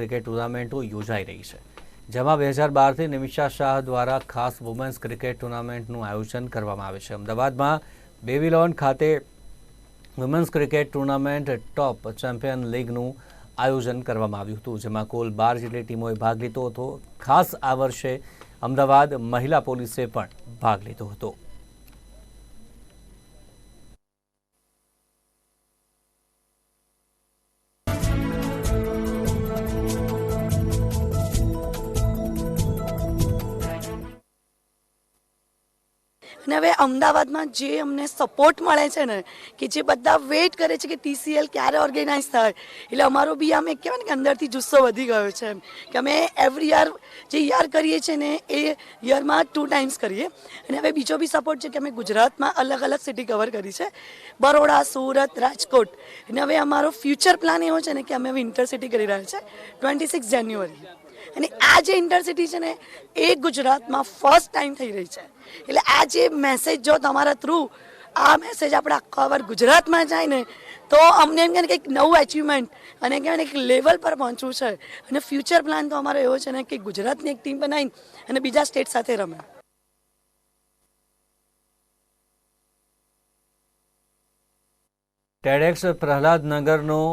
Cricket ટુર્નામેન્ટો યોજાઈ રહી છે, જેમાં બે હજાર બારથી નિમિષા શાહ દ્વારા ખાસ વુમેન્સ ક્રિકેટ ટુર્નામેન્ટનું આયોજન કરવામાં આવે છે. અમદાવાદમાં બેબીલોન ખાતે women's cricket tournament top champion લીગનું આયોજન કરવામાં આવ્યું હતું, જેમાં કુલ બાર જેટલી ટીમોએ ભાગ લીધો હતો. ખાસ આ વર્ષે અમદાવાદ મહિલા પોલીસે પણ ભાગ લીધો હતો. અને હવે અમદાવાદમાં જે અમને સપોર્ટ મળે છે ને, કે જે બધા વેઇટ કરે છે કે ટીસીએલ ક્યારે ઓર્ગેનાઇઝ થાય, એટલે અમારો બી આમ એક કહેવાય ને કે અંદરથી જુસ્સો વધી ગયો છે એમ. કે અમે એવરી યર જે યર કરીએ છીએ ને, એ યરમાં ટુ ટાઈમ્સ કરીએ. અને હવે બીજો બી સપોર્ટ છે કે અમે ગુજરાતમાં અલગ અલગ સિટી કવર કરી છે. બરોડા, સુરત, રાજકોટ. અને હવે અમારો ફ્યુચર પ્લાન એવો છે ને કે અમે હવે ઇન્ટરસિટી કરી રહ્યા છે ટ્વેન્ટી સિક્સ જાન્યુઆરી અને આ જે ઇન્ટરસિટી છે ને, એ ગુજરાતમાં ફર્સ્ટ ટાઈમ થઈ રહી છે. એટલે આ જે મેસેજ જો તમારા થ્રુ આ મેસેજ આપણે આખા વાર ગુજરાતમાં જાય ને, તો અમને એમ કે કંઈક નવું અચીવમેન્ટ અને કહેવાય એક લેવલ પર પહોંચવું છે. અને ફ્યુચર પ્લાન તો અમારો એવો છે ને કે ગુજરાતની એક ટીમ બનાવીને અને બીજા સ્ટેટ સાથે રમે ટેડેક્સ પ્રહલાદનગરનો